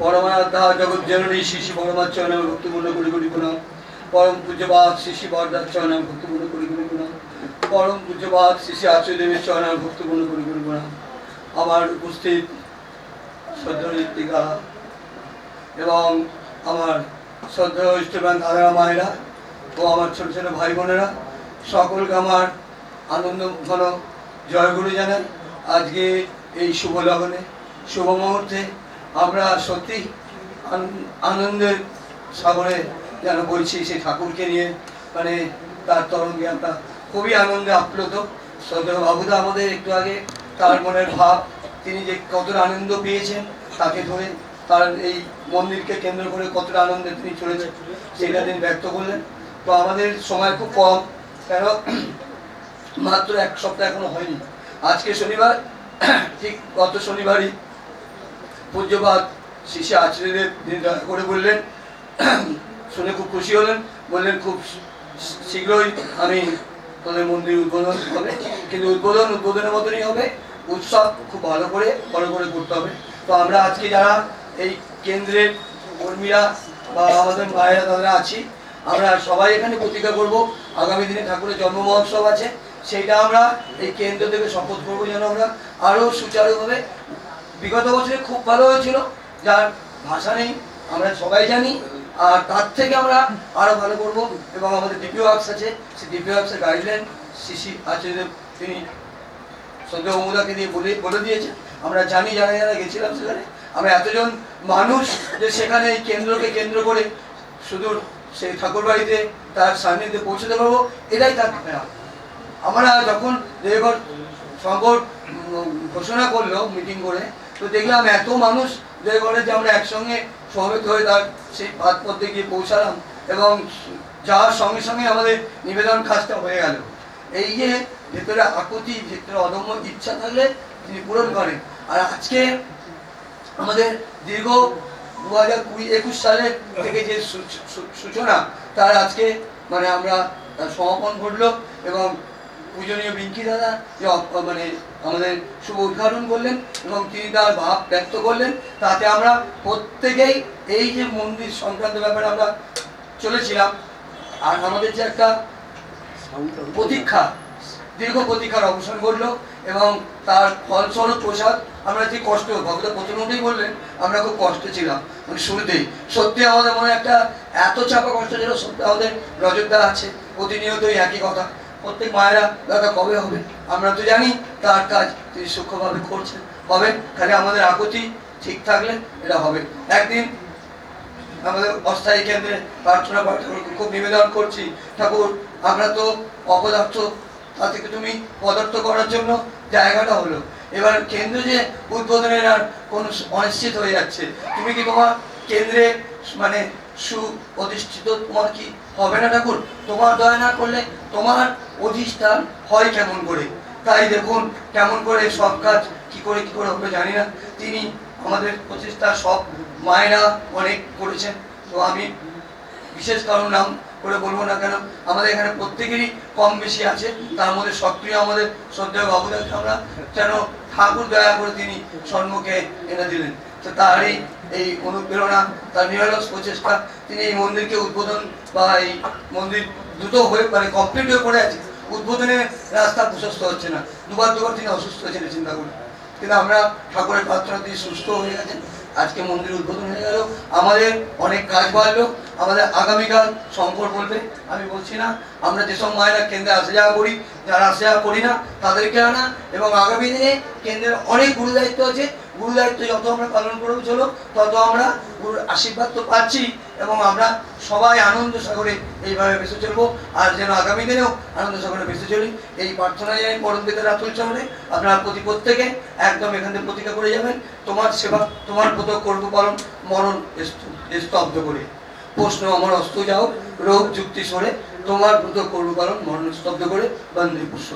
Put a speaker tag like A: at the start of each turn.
A: পরমারাধ্যা জগৎ জননী শিশি পরমাচরণ ভক্তিপূর্ণ করি করি প্রণাম পরম পূজ্যবাদ শিশি বরদার চরণ ভক্তিপূর্ণ করি করি প্রণাম পরম পূজ্যবাদ শিশি আচুদেবের চরণ ভক্তিপূর্ণ করি করি প্রণাম আমার উপস্থিত শ্রদ্ধা এবং আমার শ্রদ্ধা ইষ্টবান দাদারা মায়েরা ও আমার ছোট ছোট ভাই বোনেরা, সকলকে আমার আনন্দ ঘন জয়গুরু জানাই। আজকে এই শুভ লগনে, শুভ মুহূর্তে আমরা সত্যি আনন্দের সাগরে যেন বলছি সেই ঠাকুরকে নিয়ে। মানে তার তরঙ্গে আমরা খুবই আনন্দে আপ্লুত। বাবুদা আমাদের একটু আগে তার মনের ভাব, তিনি যে কতটা আনন্দ পেয়েছেন তাকে ধরে তার এই মন্দিরকে কেন্দ্র করে কতটা আনন্দে তিনি চলেছেন, সেটা তিনি ব্যক্ত করলেন। তো আমাদের সময় খুব কম, কেন মাত্র এক সপ্তাহ এখনও হয়নি। আজকে শনিবার, ঠিক গত শনিবারই পূজ্যপাত শিশে আচার্যদেব তিনি করে বললেন, শুনে খুব খুশি হলেন, বললেন, খুব শীঘ্রই আমি তাদের মন্দির উদ্বোধন হবে। কিন্তু উদ্বোধন, উদ্বোধনের মতনই হবে, উৎসব খুব ভালো করে ভালো করে করতে হবে। তো আমরা আজকে যারা এই কেন্দ্রের কর্মীরা বা আমাদের মায়েরা দাদারা আছি, আমরা সবাই এখানে প্রতিজ্ঞা করব, আগামী দিনে ঠাকুরের জন্ম মহোৎসব আছে, সেইটা আমরা এই কেন্দ্র থেকে শপথ করব যেন আমরা আরও সুচারুভাবে বিগত বছরে খুব ভালো হয়েছিল যার ভাষা নেই আমরা সবাই জানি আর তার থেকে আমরা আরও ভালো করব এবং আমাদের ডিপিও ওয়ার্কস আছে সেই ডিপিও ওয়ার্কসের গাইডলাইন শিশি আচার্য তিনি সদ্য অমুদাকে দিয়ে বলে বলে দিয়েছে আমরা জানি যারা যারা গেছিলাম সেখানে আমরা এতজন মানুষ যে সেখানে এই কেন্দ্রকে কেন্দ্র করে শুধু সেই ঠাকুর বাড়িতে তার সান্নিধ্যে পৌঁছতে পারব এটাই তার। আমরা যখন সংকট উম, ঘোষণা করল মিটিং করে তো দেখলাম এত মানুষ দেবঘরে যে আমরা একসঙ্গে সমবেত হয়ে তার সেই পাত পথে গিয়ে পৌঁছালাম এবং যাওয়ার সঙ্গে সঙ্গে আমাদের নিবেদন কাজটা হয়ে গেল। এই যে ভেতরে আকুতি, ভেতরে অদম্য ইচ্ছা থাকলে তিনি পূরণ করেন। আর আজকে আমাদের দীর্ঘ দু হাজার কুড়ি একুশ সালে থেকে যে সূচনা, তার আজকে মানে আমরা সমাপন ঘটলো এবং পূজনীয় বিঙ্কি দাদা যে মানে আমাদের শুভ উদ্ঘাটন করলেন এবং তিনি তার ভাব ব্যক্ত করলেন। তাতে আমরা প্রত্যেকেই এই যে মন্দির সংক্রান্ত ব্যাপারে আমরা চলেছিলাম, আর আমাদের যে একটা প্রতীক্ষা, দীর্ঘ প্রতীক্ষার অবসান ঘটলো এবং তার ফলস্বরূপ প্রসাদ আমরা যে কষ্ট, ভক্ত প্রথমতেই বললেন, আমরা খুব কষ্ট ছিলাম। মানে শুরুতেই। সত্যি আমাদের মনে একটা এত চাপা কষ্ট ছিল, সত্যি আমাদের নজরদা আছে, প্রতিনিয়তই একই কথা। প্রত্যেক মায়েরা দাদা কবে হবে? আমরা তো জানি তার কাজ তিনি সূক্ষ্মভাবে করছেন। হবে? খালি আমাদের আকুতি ঠিক থাকলে এটা হবে। একদিন আমাদের অস্থায়ী কেন্দ্রে প্রার্থনা করে খুব নিবেদন করছি। ঠাকুর, আমরা তো অপদার্থ তা থেকে তুমি পদার্থ করার জন্য জায়গাটা হলো? এবার কেন্দ্র যে উদ্বোধনের আর কোনো অনিশ্চিত হয়ে যাচ্ছে। তুমি কি তোমার কেন্দ্রে মানে সু অধিষ্ঠিত তোমার কি হবে না ঠাকুর? তোমার দয়া না করলে তোমার অধিষ্ঠান হয় কেমন করে? তাই দেখুন, কেমন করে সব কাজ, কি করে কি করে হবে জানি না। তিনি আমাদের প্রচেষ্টা সব মায়েরা অনেক করেছেন। তো আমি বিশেষ কারণ নাম করে বলব না কেন, আমাদের এখানে প্রত্যেকেরই কম বেশি আছে। তার মধ্যে সক্রিয় আমাদের শ্রদ্ধেয় বাবুদাকে আমরা যেন ঠাকুর দয়া করে তিনি সম্মুখে এনে দিলেন। তো তারই এই অনুপ্রেরণা, তার নিরলস প্রচেষ্টা, তিনি এই মন্দিরকে উদ্বোধন বা এই মন্দির দ্রুত হয়ে মানে কমপ্লিট হয়ে পড়ে আছে। উদ্বোধনের রাস্তা প্রশস্ত হচ্ছে না। দুবার দুবার তিনি অসুস্থ হয়েছিলেন চিন্তা করুন। কিন্তু আমরা ঠাকুরের প্রার্থনা দিয়ে সুস্থ হয়ে গেছেন আজকে মন্দির উদ্বোধন হয়ে গেল। আমাদের অনেক কাজ বাড়লো। আমাদের আগামীকাল শঙ্কর বলবে, আমি বলছি না, আমরা যেসব মায়েরা কেন্দ্রে আসা যাওয়া করি, যারা আসা যাওয়া করি না, তাদেরকে আনা। এবং আগামী দিনে কেন্দ্রের অনেক গুরু দায়িত্ব আছে। গুরু দায়িত্ব যত আমরা পালন করব চলো তত আমরা গুরুর আশীর্বাদ তো পাচ্ছি এবং আমরা সবাই আনন্দ সাগরে এইভাবে বেঁচে চলবো। আর যেন আগামী দিনেও আনন্দ সাগরে বেঁচে চলি, এই প্রার্থনা জানাই পরম পিতা রাতুল চরণে। আপনারা প্রতি প্রত্যেকে একদম এখান থেকে প্রতিজ্ঞা করে যাবেন, তোমার সেবা, তোমার প্রত করব পালন, মরণ স্তব্ধ করে। প্রশ্ন আমার অস্ত যাও, রোগ যুক্তি সরে, তোমার ব্রত করব পালন, মরণ স্তব্ধ করে, বন্দে পুষ্প